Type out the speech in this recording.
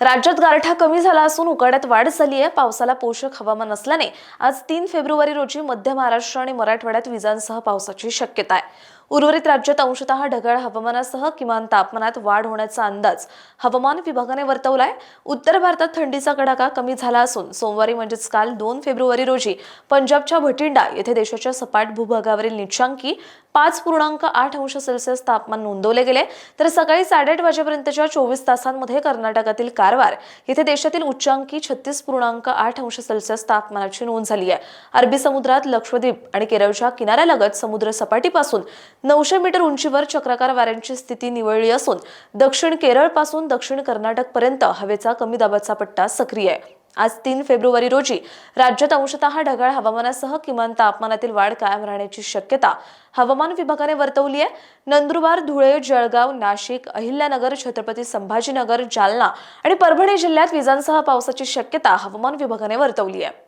राज्यात गारठा कमी झाला असून उकाड्यात वाढ झाली आहे पावसाला पोषक हवामान असल्याने आज तीन फेब्रुवारी रोजी मध्य महाराष्ट्र आणि मराठवाड्यात विजांसह पावसाची शक्यता आहे. उर्वरित राज्यात अंशतः ढगाळ हवामानासह किमान तापमानात वाढ होण्याचा अंदाज हवामान विभागाने वर्तवलाय. उत्तर भारतात थंडीचा कडाका कमी झाला असून सोमवारी म्हणजेच काल दोन फेब्रुवारी रोजी पंजाबच्या भटिंडा येथे देशाच्या सपाट भूभागावरील निचांकी पाच पूर्णांक आठ अंश सेल्सिअस तापमान नोंदवले गेले. तर सकाळी साडेआठ वाजेपर्यंतच्या चोवीस तासांमध्ये कर्नाटकातील कारवार येथे देशातील उच्चांकी छत्तीस पूर्णांक आठ अंश सेल्सिअस तापमानाची नोंद झाली आहे. अरबी समुद्रात लक्षद्वीप आणि केरळच्या किनाऱ्यालगत समुद्र सपाटीपासून नऊशे मीटर उंचीवर चक्राकार वाऱ्यांची स्थिती निवळली असून दक्षिण केरळपासून दक्षिण कर्नाटक पर्यंत हवेचा कमी दाबाचा पट्टा सक्रिय आहे. आज तीन फेब्रुवारी रोजी राज्यात अंशतः ढगाळ हवामानासह किमान तापमानातील वाढ कायम राहण्याची शक्यता हवामान विभागाने वर्तवली आहे. नंदुरबार धुळे जळगाव नाशिक अहिल्यानगर छत्रपती संभाजीनगर जालना आणि परभणी जिल्ह्यात विजांसह पावसाची शक्यता हवामान विभागाने वर्तवली आहे.